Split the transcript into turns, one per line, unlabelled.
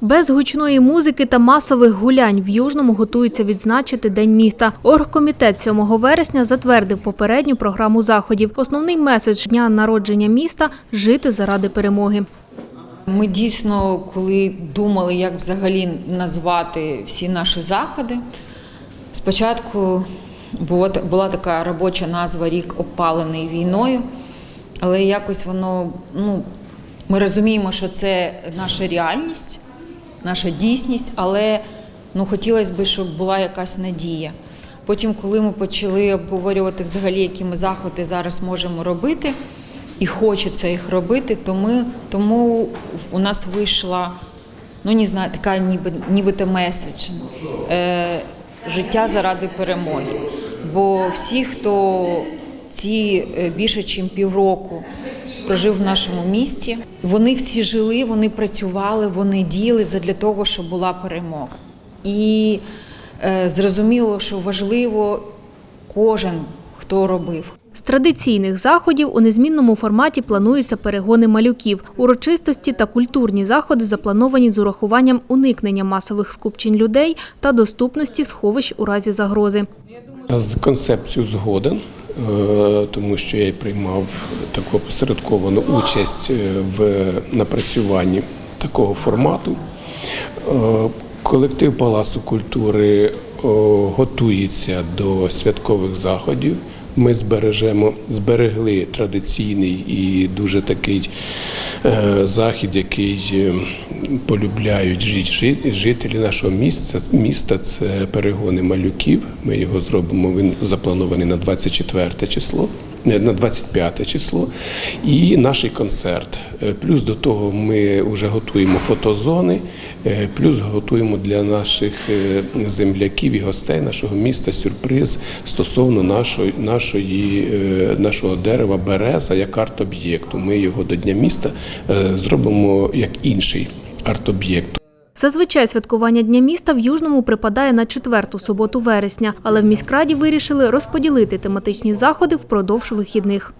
Без гучної музики та масових гулянь в Южному готуються відзначити День міста. Оргкомітет 7 вересня затвердив попередню програму заходів. Основний меседж дня народження міста жити заради перемоги.
Ми дійсно, коли думали, як взагалі назвати всі наші заходи, спочатку була така робоча назва Рік опалений війною, але якось воно, ну, ми розуміємо, що це наша реальність, наша дійсність, але ну, хотілося б, щоб була якась надія. Потім, коли ми почали обговорювати взагалі, які ми заходи зараз можемо робити, і хочеться їх робити, то ми, тому у нас вийшла ну не знаю, така ніби, нібито меседж е, життя заради перемоги. Бо всі, хто ці е, більше ніж півроку прожив в нашому місті, вони всі жили, вони працювали, вони діяли для того, щоб була перемога. І е, зрозуміло, що важливо кожен, хто робив.
З традиційних заходів у незмінному форматі плануються перегони малюків. Урочистості та культурні заходи заплановані з урахуванням уникнення масових скупчень людей та доступності сховищ у разі загрози.
З концепцією згоден, тому що я й приймав таку посередковану участь е, в напрацюванні такого формату. Е, Колектив Палацу культури е, готується до святкових заходів. Ми збережемо, зберегли традиційний і дуже такий е, захід, який е, полюбляють жи- жи- жителі нашого міста. Міста це перегони малюків. Ми його зробимо. Він запланований на 24 число. На 25 число і наш концерт. Е, Плюс до того ми вже готуємо фотозони, е, плюс готуємо для наших е, земляків і гостей нашого міста сюрприз стосовно нашої, нашої, нашого дерева береза як арт-об'єкту. Ми його до Дня міста зробимо як інший арт-об'єкт.
Зазвичай святкування Дня міста в Южному припадає на четверту суботу вересня, але в міськраді вирішили розподілити тематичні заходи впродовж вихідних.